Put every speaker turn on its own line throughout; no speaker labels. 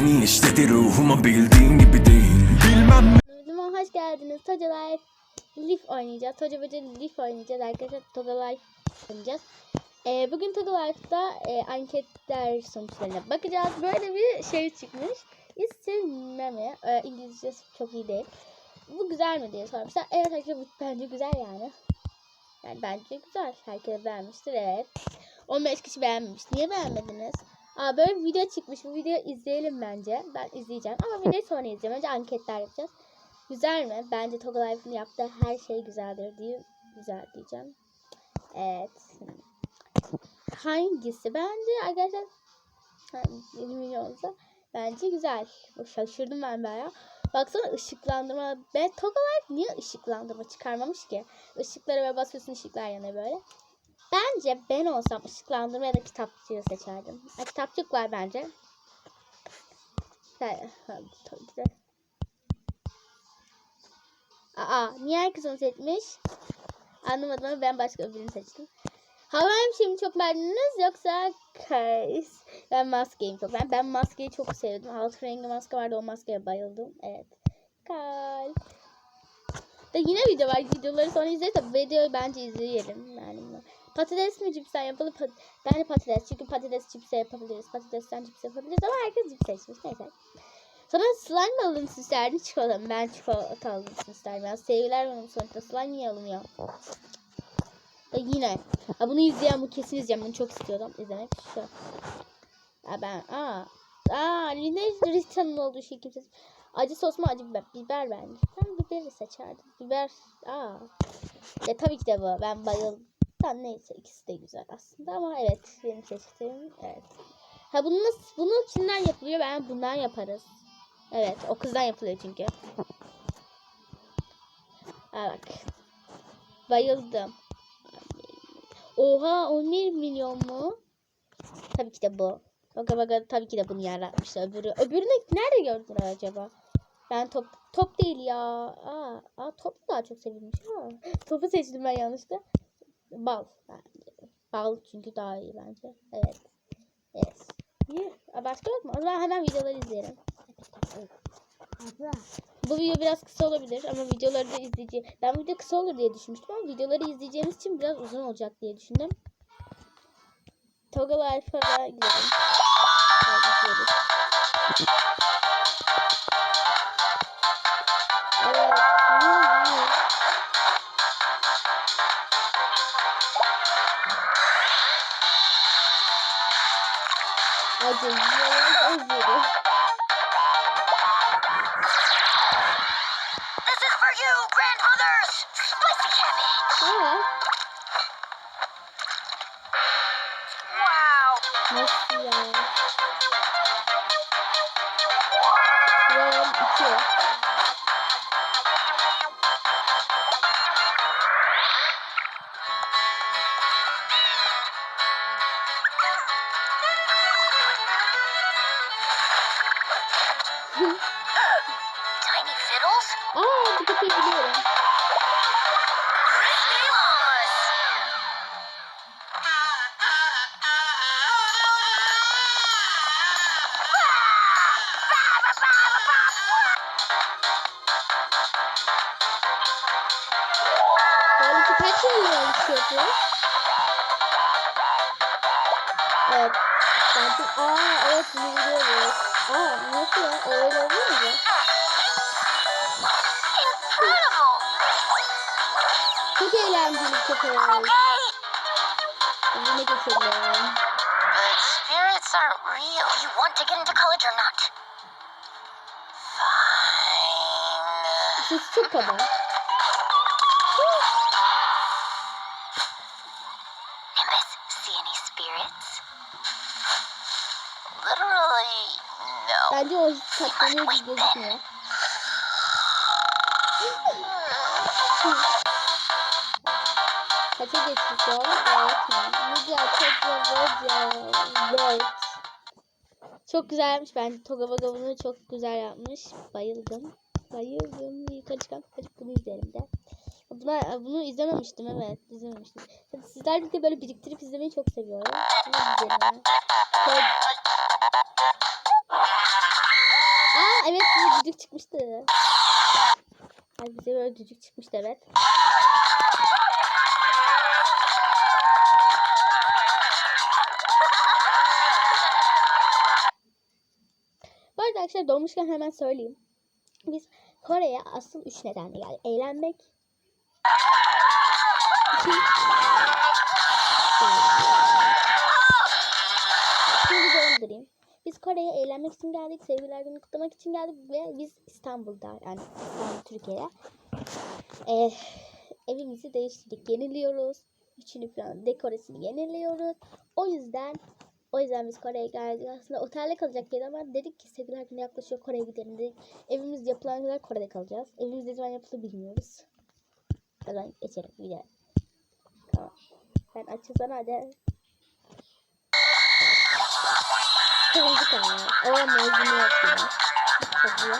mısın seni işledi ruhuma bildiğin gibi değil Bilmem
Videoma hoş geldiniz. Toca Life Leaf oynayacağız. Toca Böce Leaf oynayacağız arkadaşlar. Toga Life oynayacağız. Ee, bugün Toga Life'da e, anketler sonuçlarına bakacağız. Böyle bir şey çıkmış. İsim mi? Ee, İngilizcesi çok iyi değil. Bu güzel mi diye sormuşlar. Evet arkadaşlar bence güzel yani. Yani bence güzel. Herkes beğenmiştir evet. 15 kişi beğenmemiş. Niye beğenmediniz? Aa böyle bir video çıkmış. Bu videoyu izleyelim bence. Ben izleyeceğim. Ama videoyu sonra izleyeceğim. Önce anketler yapacağız. Güzel mi? Bence Toga Life'ın yaptığı her şey güzeldir diye güzel diyeceğim. Evet. Hangisi? Bence arkadaşlar ha, 20 milyonsa bence güzel. Şaşırdım ben bayağı. Baksana ışıklandırma. Ben Toga Life niye ışıklandırma çıkarmamış ki? Işıkları ve basıyorsun ışıklar yanıyor böyle. Bence ben olsam ışıklandırma ya da kitapçığı seçerdim. Ha, kitapçık var bence. Aa, niye herkes onu seçmiş? Anlamadım ama ben başka birini seçtim. Havayım şimdi çok beğendiniz yoksa Case? Ben maskeyi çok ben ben maskeyi çok sevdim. Altı rengi maske vardı o maskeye bayıldım. Evet. Kalp. Da yine video var. Videoları sonra izleriz de videoyu bence izleyelim. Yani patates mi cipsen yapalım? Pat bence patates. Çünkü patates cipse yapabiliriz. Patatesten cips yapabiliriz ama herkes cips seçmiş. Neyse. Sonra slime mi alınsın isterdin çikolata? Ben çikolata alınsın isterdim. Yani sevgiler benim sonuçta slime niye alınıyor? E yine. Ha, bunu izleyen bu kesin izleyeceğim. Bunu çok istiyordum izlemek. Şu. Ha, ben aa. Aa yine Rita'nın olduğu şey kimse. Acı sos mu acı biber? Biber bence. Ben biberi seçerdim. Biber. Aa. Ya tabii ki de bu. Ben bayıldım. Tamam neyse ikisi de güzel aslında ama evet benim seçtiğim evet. Ha bunu nasıl, bunu kimden yapılıyor? Ben bundan yaparız. Evet o kızdan yapılıyor çünkü. Ha bak. Bayıldım. Oha 11 milyon mu? Tabii ki de bu. Baka baka tabii ki de bunu yaratmışlar. Öbürü, öbürünü nerede gördüler acaba? Ben top top değil ya. Aa, aa top daha çok sevilmiş? Ha. Topu seçtim ben yanlışlıkla. Bal. bence. Bal çünkü daha iyi bence. Evet. İyi. Aa, Başka yok mu? O zaman hemen videoları izleyelim. Bu video biraz kısa olabilir ama videoları da izleyeceğim. Ben video kısa olur diye düşünmüştüm ama videoları izleyeceğimiz için biraz uzun olacak diye düşündüm. Toggle Alpha'da gidelim. Nasıl ya? Round 2. Halbuki kaç milyon şey yapıyor? Evet. Bence aa evet bunu biliyoruz. Aa nasıl ya? O öyle oluyor mu ya?
Incredible!
Çok eğlenceli bir köpek.
Okay!
Bunu geçelim.
But spirits aren't real. Do you want to get into college or not? Fine.
Siz çok kaba.
Spirits? Literally, no.
Bence o katlanıyor gibi gözükmüyor. Kaça geçtik o? Evet mi? Toga, Voca, Word. Çok güzelmiş bence. Toga Voga bunu çok güzel yapmış. Bayıldım. Bayıldım. Yukarı çıkan açıp bunu izleyelim de. Buna, bunu izlememiştim evet. izlememiştim. Sizler birlikte böyle biriktirip izlemeyi çok seviyorum. Toga- Aa evet bize düdük çıkmıştı. Ay bize böyle düdük çıkmıştı evet. Bu arada arkadaşlar dolmuşken hemen söyleyeyim. Biz Kore'ye asıl üç nedenle geldik. Eğlenmek. Kore'ye eğlenmek için geldik. Sevgililer günü kutlamak için geldik. Ve biz İstanbul'da yani İstanbul Türkiye'ye. Ee, evimizi değiştirdik. Yeniliyoruz. Üçünü falan dekoresini yeniliyoruz. O yüzden o yüzden biz Kore'ye geldik. Aslında otelde kalacak bir ama dedik ki sevgililer günü yaklaşıyor Kore'ye gidelim dedik. Evimiz yapılana kadar Kore'de kalacağız. Evimiz ne zaman yapılır bilmiyoruz. Zaman geçelim gidelim. Tamam. Sen açılsana hadi. Kırmızı kanal. O mezunu yok ya. Çok iyi.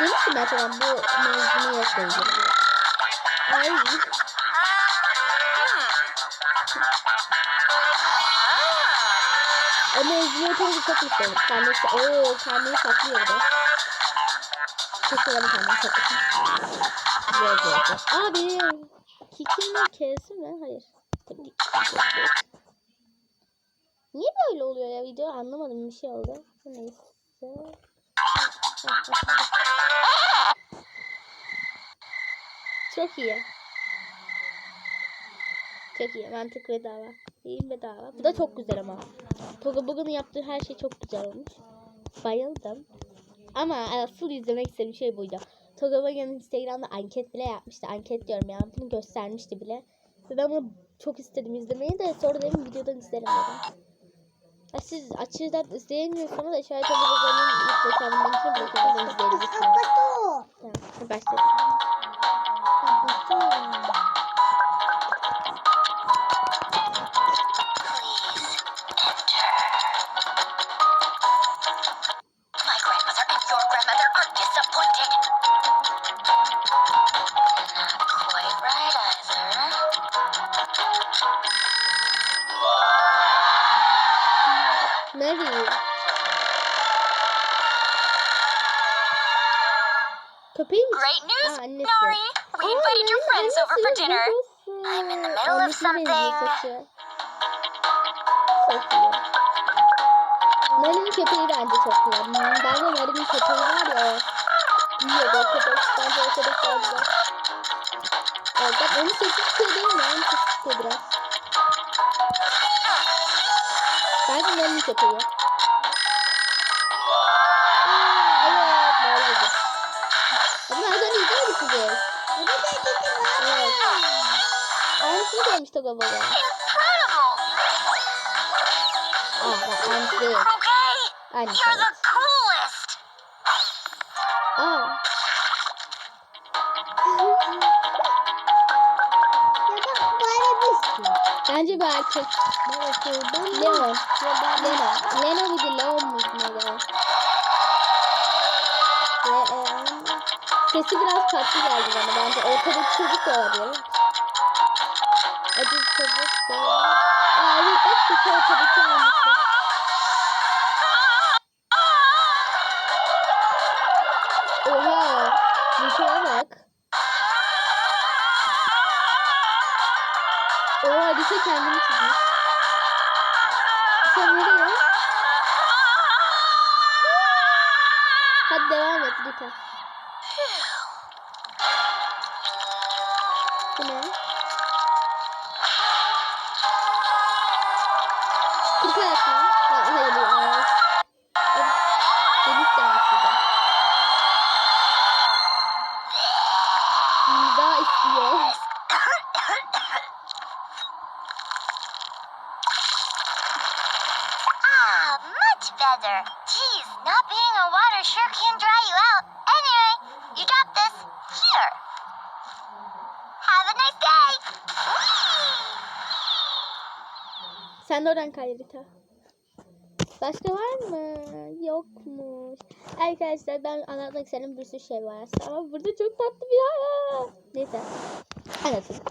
Demiştim ben sana bu mezunu yok ilgili. Ay. O mezunu tabii çok mutlu oldum. Karnesi, ooo karneyi saklıyor da. Çok severim karneyi saklıyor. Güzel güzel. Aa benim Kiki'nin K'si mi? Hayır. Tabii ki. Niye böyle oluyor ya video anlamadım bir şey oldu. Neyse. Çok iyi. Çok iyi. Mantık ve dava. İyi ve dava. Bu da çok güzel ama. Toga Boga'nın yaptığı her şey çok güzel olmuş. Bayıldım. Ama asıl izlemek istediğim şey buydu. Toga Boga'nın Instagram'da anket bile yapmıştı. Anket diyorum ya. Bunu göstermişti bile. Ben bunu çok istedim izlemeyi de sonra dedim videodan izlerim dedim. Siz açıdan izleyemiyorsanız tabi babanın ilk reklamın linkini bırakıyorum izleyebilirsiniz. Tamam, hadi başlayalım.
Dinner. I'm in the middle of something.
Nari'nin köpeği bence çok güzel. Hmm, Bence Nari'nin köpeği var ya o. Büyüyor da köpek. Bence o köpek daha güzel. Evet bak onun sesi çıkıyor değil mi? Onun sesi çıkıyor biraz. Bence Nari'nin köpeği. Evet. Aynısını koymuş Toga Boga.
Incredible!
Aa bak aynısı değil. Aynısı.
You're the coolest!
Aa. Bence bir erkek. Leon. Leon. Leon muydu? Leon muydu? Neydi? Leon. Sesi biraz tatlı geldi bana. Bence ortadaki çocuk da olabilir. Acı çocuk da. Aa evet bak sesi ortadaki aynısı. Oha. Nişana bak. Oha Lise kendini çizmiş. Lise nereye? Hadi devam et Rita. Bu ne? Kırk ayak mı? Ha, hayır bu Sen de oradan kay Rita. Başka var mı? Yokmuş. Arkadaşlar ben anlatmak istediğim bir sürü şey var aslında ama burada çok tatlı bir yer. Neyse. Anlatayım.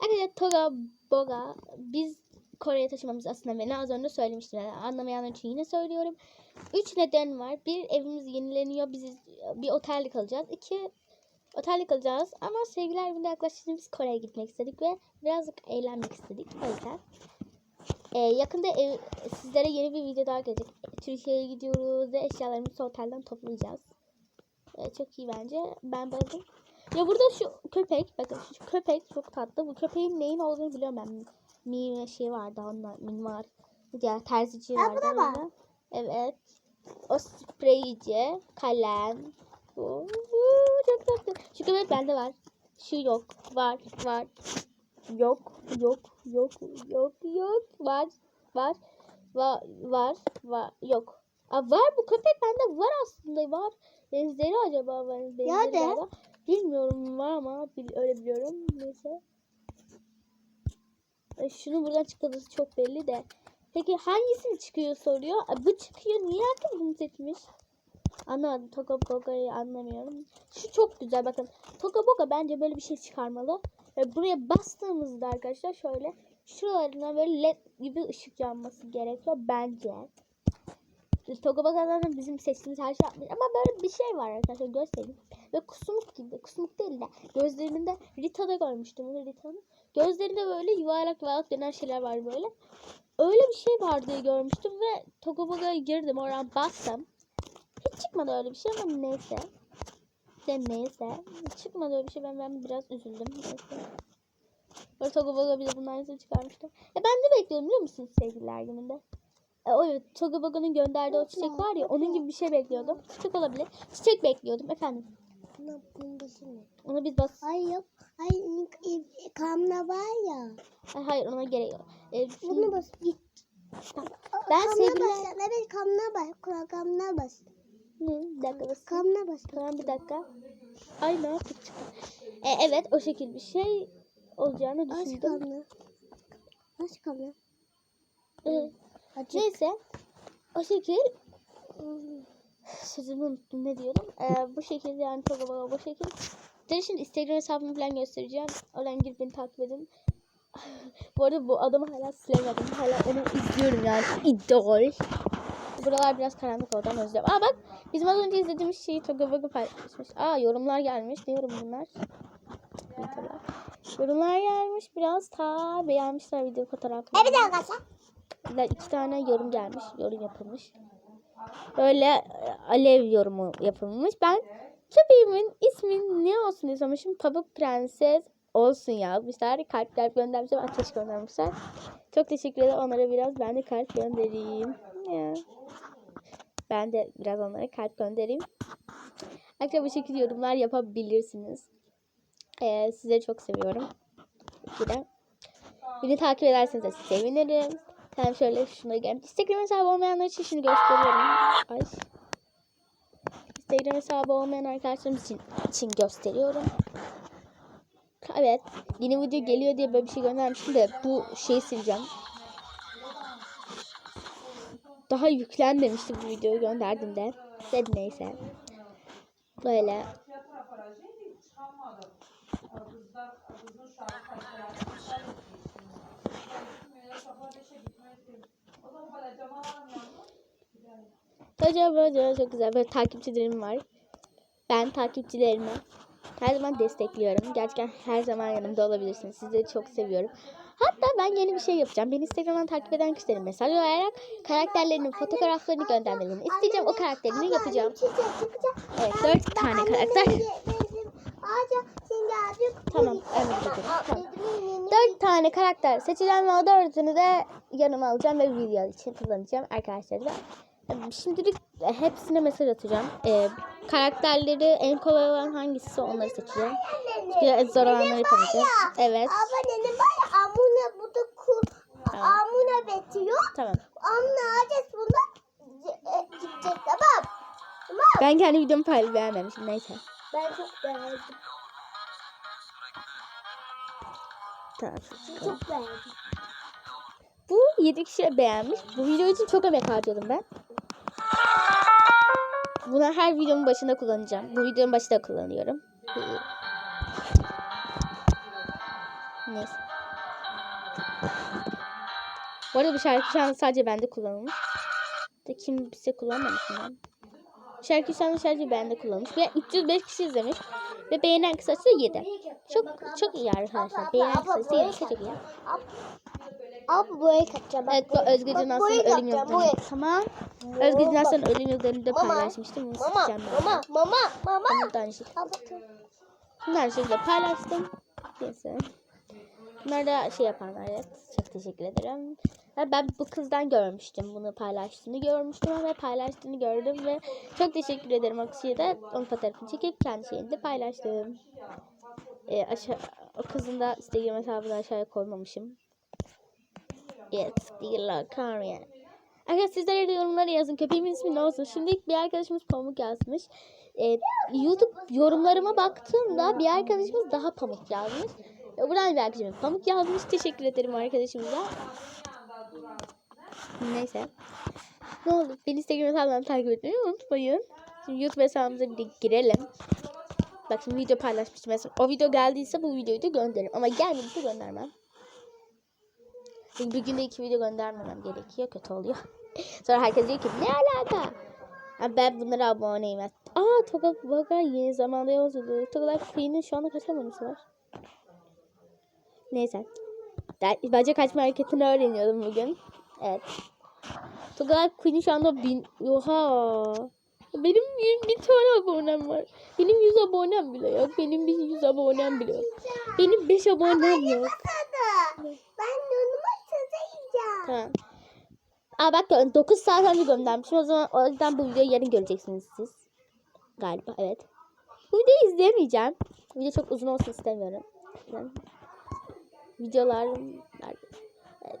Arkadaşlar Toga Boga biz Kore'ye taşımamız aslında beni az önce söylemiştim. Yani anlamayanlar için yine söylüyorum. Üç neden var. Bir evimiz yenileniyor. Biz bir otelde kalacağız. İki otelde kalacağız. Ama sevgiler evinde yaklaşınca biz Kore'ye gitmek istedik ve birazcık eğlenmek istedik. O yüzden. Ee, yakında ev, sizlere yeni bir video daha gelecek. Türkiye'ye gidiyoruz ve eşyalarımızı otelden toplayacağız. Ee, çok iyi bence. Ben bayıldım. Ya burada şu köpek, bakın şu köpek çok tatlı. Bu köpeğin neyin olduğunu biliyorum ben. Mi şey vardı min var. Ya terzici
Ha,
vardı.
bu da var.
orada. Evet. O spreyci, kalem. Oo, çok tatlı. Şu köpek bende var. Şu yok. Var, var. Yok, yok, yok, yok, yok. Var, var. Var, var, var. Yok. Aa, var bu köpek bende var aslında var. Benzeri acaba var. Benzeri
Nerede?
galiba. Bilmiyorum var ama bil- öyle biliyorum. Neyse. E, Şunu buradan çıkardığı çok belli de. Peki hangisini çıkıyor soruyor. E, Bu çıkıyor. Niye herkes bunu seçmiş? Anlamadım. Toka Boga'yı anlamıyorum. Şu çok güzel bakın. Toka Boga bence böyle bir şey çıkarmalı. Ve buraya bastığımızda arkadaşlar şöyle şuralarına böyle led gibi ışık yanması gerekiyor bence. Toka Boga'dan da bizim seçtiğimiz her şey yapmış. Ama böyle bir şey var arkadaşlar göstereyim. Ve kusmuk gibi. Kusmuk değil de gözlerinde Rita'da görmüştüm Rita'nın. Gözlerinde böyle yuvarlak yuvarlak dönen şeyler var böyle. Öyle bir şey var diye görmüştüm ve Toka Boga'ya girdim oradan bastım. Hiç çıkmadı öyle bir şey ama neyse. De neyse. Çıkmadı öyle bir şey ben, ben biraz üzüldüm. Neyse. Böyle bir de bunun aynısını çıkarmıştı. Ya ben ne bekliyorum biliyor musunuz sevgililer gününde? E, o evet Toga Boga'nın gönderdiği o çiçek var ya onun gibi bir şey bekliyordum. Çiçek olabilir. Çiçek bekliyordum efendim.
Buna bombası mı?
Ona biz bas...
Hayır yok. Hayır kamla var ya.
Ay, hayır ona gerek yok. E,
Bunu bas git.
Ben
kamla
sevgililer...
bas. Evet kamla bas. Kamla bas.
Bir dakika.
Kamla bas.
Tamam bir dakika. Ay ne yaptık çıktı. E, evet o şekil bir şey olacağını düşündüm.
kamla. Aç kamla.
E,
Açık.
Neyse. O şekil sözümü unuttum ne diyordum. Ee, bu şekilde yani çok havalı bu şekil. Size şimdi Instagram hesabımı falan göstereceğim. Oradan girip beni takip edin. bu arada bu adamı hala silemedim. Hala onu izliyorum yani. İdol. Buralar biraz karanlık oldu ama özlüyorum. Aa bak bizim az önce izlediğimiz şeyi Toga paylaşmış. Aa yorumlar gelmiş. Ne yorum bunlar? Neyse. Yorumlar gelmiş. Biraz ta beğenmişler video fotoğraflarını.
Evet arkadaşlar.
Böyle iki tane yorum gelmiş. Yorum yapılmış. Böyle e, alev yorumu yapılmış. Ben köpeğimin ismini ne olsun istemişim. Pamuk Prenses olsun yazmışlar. Kalpler göndermişler. Ateş göndermişler. Çok teşekkür ederim. Onlara biraz ben de kalp göndereyim. Ya. Ben de biraz onlara kalp göndereyim. Arkadaşlar bu şekilde yorumlar yapabilirsiniz. Ee, sizleri çok seviyorum. Bir de Beni takip ederseniz de sevinirim. Tamam şöyle şuna gel. Instagram hesabı olmayanlar için şunu gösteriyorum. Ay. Instagram hesabı olmayan arkadaşlarım için, için gösteriyorum. Evet. Yeni video geliyor diye böyle bir şey göndermiştim de bu şeyi sileceğim. Daha yüklen demişti bu videoyu gönderdiğimde. Dedi neyse. Böyle. Acaba çok güzel. Böyle takipçilerim var. Ben takipçilerimi her zaman destekliyorum. Gerçekten her zaman yanımda olabilirsiniz. Sizleri çok seviyorum. Hatta ben yeni bir şey yapacağım. Beni Instagram'dan takip eden kişilerin mesaj olarak karakterlerinin fotoğraflarını göndermelerini isteyeceğim. O karakterini yapacağım. Evet dört tane karakter. Tamam, evet, tamam. Dört tane karakter seçeceğim ve o dördünü de yanıma alacağım ve video için kullanacağım arkadaşlarla. Şimdilik hepsine mesaj atacağım. Ee, karakterleri en kolay olan hangisi onları seçeceğim. Çünkü zor olanları yapamayacağız. Evet.
Ama benim var ya amuna bu da ku
Tamam.
Amuna betiyor.
Tamam.
Amına alacağız bunu. E, Gidecek tamam. Tamam.
Ben kendi videomu paylaşıp beğenmemişim. Neyse.
Ben çok beğendim.
Tamam.
Çok beğendim.
Bu 7 kişi beğenmiş. Bu video için çok emek harcadım ben. Bunu her videomun başında kullanacağım. Bu videonun başında kullanıyorum. Neyse. Bu arada bu şarkı şu an sadece bende kullanılmış. De kimse kullanmamış mı? Şarkı şu an sadece bende kullanılmış. Ve 305 kişi izlemiş. Ve beğenen kısası 7. Çok çok iyi arkadaşlar. Beğenen kısası 7. Çok iyi.
Abi buraya kaçacağım.
Evet bu Özgür Can Aslan'ın ölüm yıldönümü. Tamam. Özgür Can Aslan'ın ölüm yıldönümü de paylaşmıştım. Bunu
Mama,
ben.
mama, mama, mama.
Bunu da aynı şekilde paylaştım. Neyse. Bunlar da şey yapanlar evet. Çok teşekkür ederim. Ben bu kızdan görmüştüm. Bunu paylaştığını görmüştüm ve paylaştığını gördüm ve çok teşekkür ederim o kişiye de onun fotoğrafını çekip kendi şeyini de paylaştım. Ee, aşağı, o kızın da Instagram hesabını aşağıya koymamışım. Yes, Dila Karya. Arkadaşlar sizler de yorumlara yazın. Köpeğimin ismi ne olsun? Şimdi bir arkadaşımız Pamuk yazmış. Ee, YouTube yorumlarıma baktığımda bir arkadaşımız daha Pamuk yazmış. Buradan bir arkadaşımız Pamuk yazmış. Teşekkür ederim arkadaşımıza. Neyse. Ne oldu? Beni Instagram hesabından takip etmeyi unutmayın. Şimdi YouTube hesabımıza bir de girelim. Bak şimdi video paylaşmıştım. Mesela o video geldiyse bu videoyu da gönderirim. Ama gelmediyse göndermem. Çünkü bir günde iki video göndermemem gerekiyor. Kötü oluyor. Sonra herkes diyor ki ne alaka? Ben bunlara aboneyim. Aa Toga Boga yeni zamanda yolculuğu. Toga Queen'in şu anda kaç abonesi var? Neyse. Der, bacak açma hareketini öğreniyordum bugün. Evet. Toga Queen'in şu anda bin... Oha. Benim bir, bir tane abonem var. Benim 100 abonem bile yok. Benim bir 100 abonem bile yok. Benim 5 abonem yok.
Ben yanıma çözeceğim.
Tamam. Aa bak 9 saat önce göndermişim. O zaman o yüzden bu videoyu yarın göreceksiniz siz. Galiba evet. Bu videoyu izleyemeyeceğim. Video çok uzun olsun istemiyorum. Yani videolar nerede? Evet.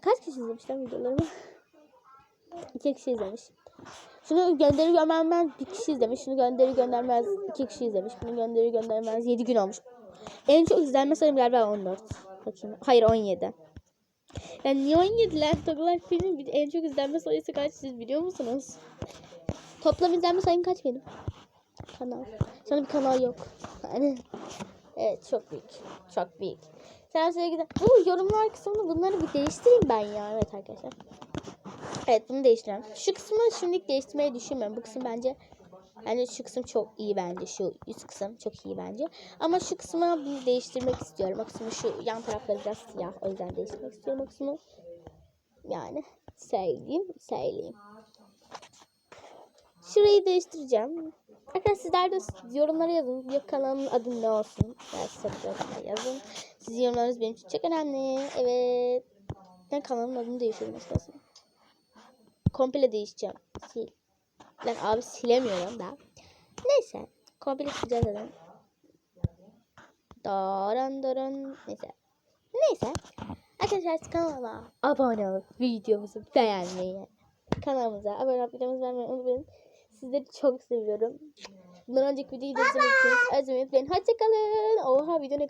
Kaç kişi izlemiş lan videolarımı? İki kişi izlemiş. Şunu gönderi göndermez bir kişi izlemiş. Şunu gönderi göndermez iki kişi izlemiş. Bunu gönderi göndermez 7 gün olmuş. En çok izlenme sayım galiba 14. Bakayım. Hayır 17. Yani niye 17 lan? Togalar filmin en çok izlenme sayısı kaç siz biliyor musunuz? Toplam izlenme sayım kaç benim? Kanal. Sana bir kanal yok. Yani evet çok büyük. Çok büyük. Sen sevgili bu yorumlar kısmını bunları bir değiştireyim ben ya. Evet arkadaşlar. Evet bunu değiştireceğim. Şu kısmı şimdilik değiştirmeyi düşünmüyorum. Bu kısım bence yani şu kısım çok iyi bence. Şu üst kısım çok iyi bence. Ama şu kısmı bir değiştirmek istiyorum. O kısmı şu yan tarafları biraz siyah. O yüzden değiştirmek istiyorum o kısmı. Yani söyleyeyim, söyleyeyim. Şurayı değiştireceğim. Arkadaşlar sizler de yorumlara yazın. Ya kanalımın adı ne olsun? Yani subscribe yazın. Sizin yorumlarınız benim için çok önemli. Evet. Ben kanalımın adını değiştirmek istiyorsun. Komple değişeceğim. Sil. Lan abi silemiyorum da. Neyse. Komple sileceğiz zaten. Daran daran. Neyse. Neyse. Arkadaşlar kanalıma abone olup videomuzu beğenmeyi, kanalımıza abone olup videomuzu beğenmeyi unutmayın. Sizleri çok seviyorum. Bundan önceki videoyu da izlemek için özlemeyi unutmayın. Hoşçakalın. Oha video ne